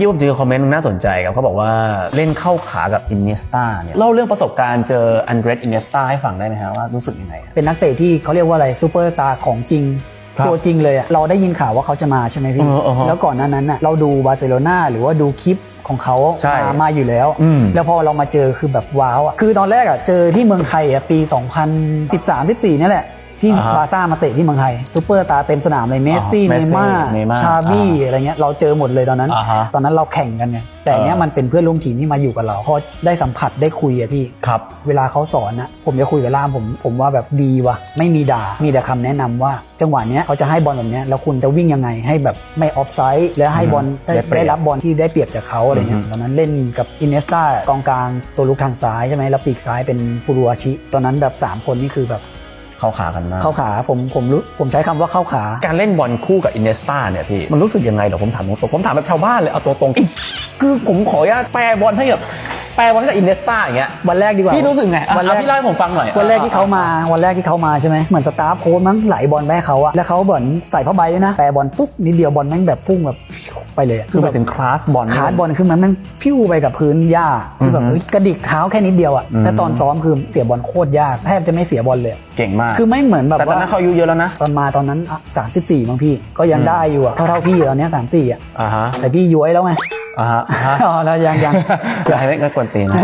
ที่ผมเจอคอมเมนต์หนึงน่าสนใจครับเขาบอกว่าเล่นเข้าขากับอินเนสตาเนี่ยเล่าเรื่องประสบการณ์เจออันเดรสอินเนสตาให้ฟังได้ไหมฮะว่ารู้สึกยังไงอะเป็นนักเตะที่เขาเรียกว่าอะไรซูเปอร์สตาร์ของจริง ครับตัวจริงเลยอะเราได้ยินข่าวว่าเขาจะมาใช่ไหมพี่ เออเออฮะแล้วก่อนหน้านั้นน่ะเราดูบาร์เซโลนาหรือว่าดูคลิปของเขาใช่มามาอยู่แล้ว อืม แล้วพอเรามาเจอคือแบบว้าวอะคือตอนแรกอะเจอที่เมืองไทยอะปี 2013-14นี่แหละ ที่อ่าฮะบาร์ซ่ามาเตะที่เมืองไทยซูเปอร์สตาร์เต็มสนามเลยเมสซี่อ๋อเนเมสซี่ย์ม่าร์เนย์ม่าร์ชาบี้อ่าอะไรเงี้ยเราเจอหมดเลยตอนนั้น อ่าฮะตอนนั้นเราแข่งกันไงแต่อันเนี้ยเออ มันเป็นเพื่อนร่วมทีมที่มาอยู่กับเราพอได้สัมผัสได้คุยอะพี่ ครับ เวลาเขาสอนนะผมจะคุยกับล่ามผมผมว่าแบบดีว่ะ ไม่มีด่ามีแต่คำแนะนำว่า จังหวะเนี้ยเขาจะให้บอลแบบเนี้ยแล้วคุณจะวิ่งยังไงให้แบบไม่ออฟไซด์แล้วให้บอลได้ได้เปรียบได้รับบอลที่ได้เปรียบจากเขาอะไรเงี้อืยอฮึตอนนั้นเล่นกับอินเนสตากองกลางตัวลุกทางซ้ายใช่ไหมแล้วปีกซ้ายเป็นฟูรุอาชิ ตอนนั้นแบบ 3 คนนี่คือแบบ เข้าขากันมาก เข้าขาผมผมรู้ผมใช้คำว่าเข้าขา การเล่นบอลคู่กับอินเนสตาเนี่ยพี่ มันรู้สึกยังไงเหรอผมถามตรงๆผมถามแบบชาวบ้านเลยเอาตัวตรงอิ๊ะคือผมขออนุญาตแปลบอลให้แบบแปลบอลให้กับอินเนสตาอย่างเงี้ยวันแรกดีกว่าพี่รู้สึกไงอะวันแรเอากพี่เล่าให้ผมฟังหน่อยวันแรกที่เขามาวันแรกที่เขามาใช่ไหมเหมือนสตาร์ฟโค้ชมั้งไหลบอลไปให้เขาอะแล้วเขาเหมือนใส่ผ้าใบด้วยนะแปรบอลปุ๊บนิดเดียวบอลแม่งแบบฟุ้งแบบฟิว ไปเลยอะคือแบไปบถึงคลาสบอลขาดบอลคือมันแม่งฟิวไปกับพื้นหญ้าคือแบบอือฮึเฮ้ยกระดิกเท้าแค่นิดเดียวอะอืมแต่ตอนซ้อมคือเสียบอลโคตรยากแทบจะไม่เสียบอลเลย เก่งมาก คือไม่เหมือนแบบแต่ตอนว่านั้นเขาอายุเยอะแล้วนะ ตอนมาตอนนั้นสามสิบสี่บางพี่ก็ยังได้อยู่อะเท่าเท่าๆพี่ตอนเนี้สามสี่อะอ่าฮะแต่พี่ย้วยแล้วไงอ่าฮะอ่าฮะอ๋อแล้วยังยังอย่าให้ไม่กวนตีนนะ